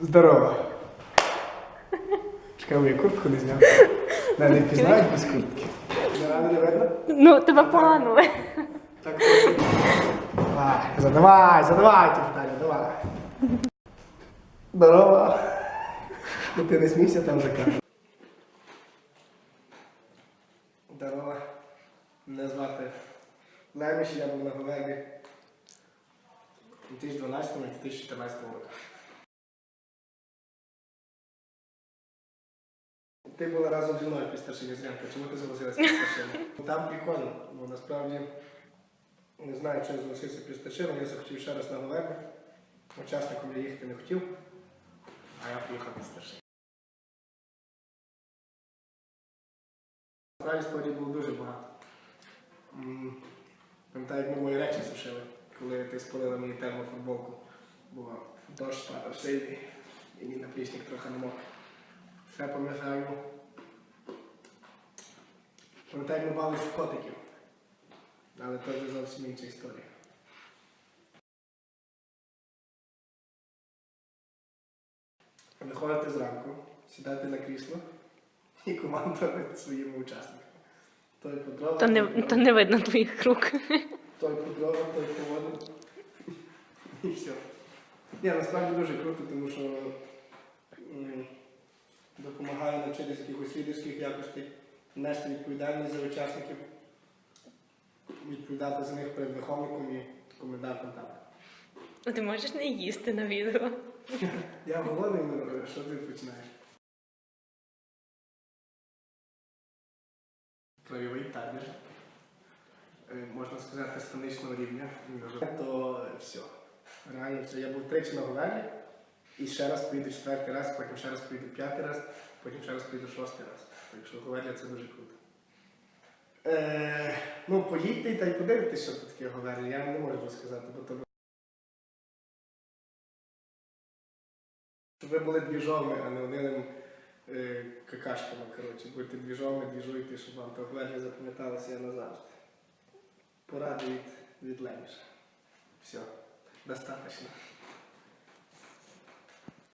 Здорово. Чекай, я куртку не зняв. Не, не впізнають без куртки. Не рано не видно? Ну, тебе погано. Так. Давай, задавай, задавай ті питання, давай. Здорово. Ну ти не смійся там за камеру. Здорово. Мене звати Леміш, я був на Говерлі у 2012 і 2014 роках. Ти була разом зі мною під старшині зрянка. Чому ти залишилася під старшини? Там прикольно, бо насправді не знаю, чи я залишився під старшиною, я захотів ще раз на Говерлі. Учасником я їхати не хотів, а я поїхав під старшину. Насправді спорів було дуже багато. Пам'ятаю, як ми мої речі сушили, коли ти спалила мені термофутболку. Бо дощ падав сильний, і мій наплічник трохи намок. Все пам'ятаю. Як ми бавились в котиків. Але це вже зовсім інша історія. Виходити зранку, сідати на крісло і командувати своїми учасниками. Той по дрова, То не, той то не видно твоїх рук. той по дрова, той по воду. І все. Ні, насправді дуже круто, тому що допомагає навчитися якихось лідерських якостей, нести відповідальність за учасників, відповідати за них перед виховником і комендантом там. Ти можеш не їсти на відео. Я голодний, Миро, що ти починаєш? Краєвий табір. Е, Можна сказати, станичного рівня. То все. Реально все. Я був тричі на Говерлі, і ще раз поїду четвертий раз, потім ще раз поїду п'ятий раз, потім ще раз поїду шостий раз. Так що Говерлі це дуже круто. Е, ну, поїдьте та й подивитесь, що тут таке Говерлі. Я не можу розказати, бо то Щоб ви були двіжовими, а не одним е, какашками, коротше. Будьте двіжовими, двіжуйте, щоб вам то гвардія запам'яталося назавжди. Поради від, від Леніша. Все, достаточно.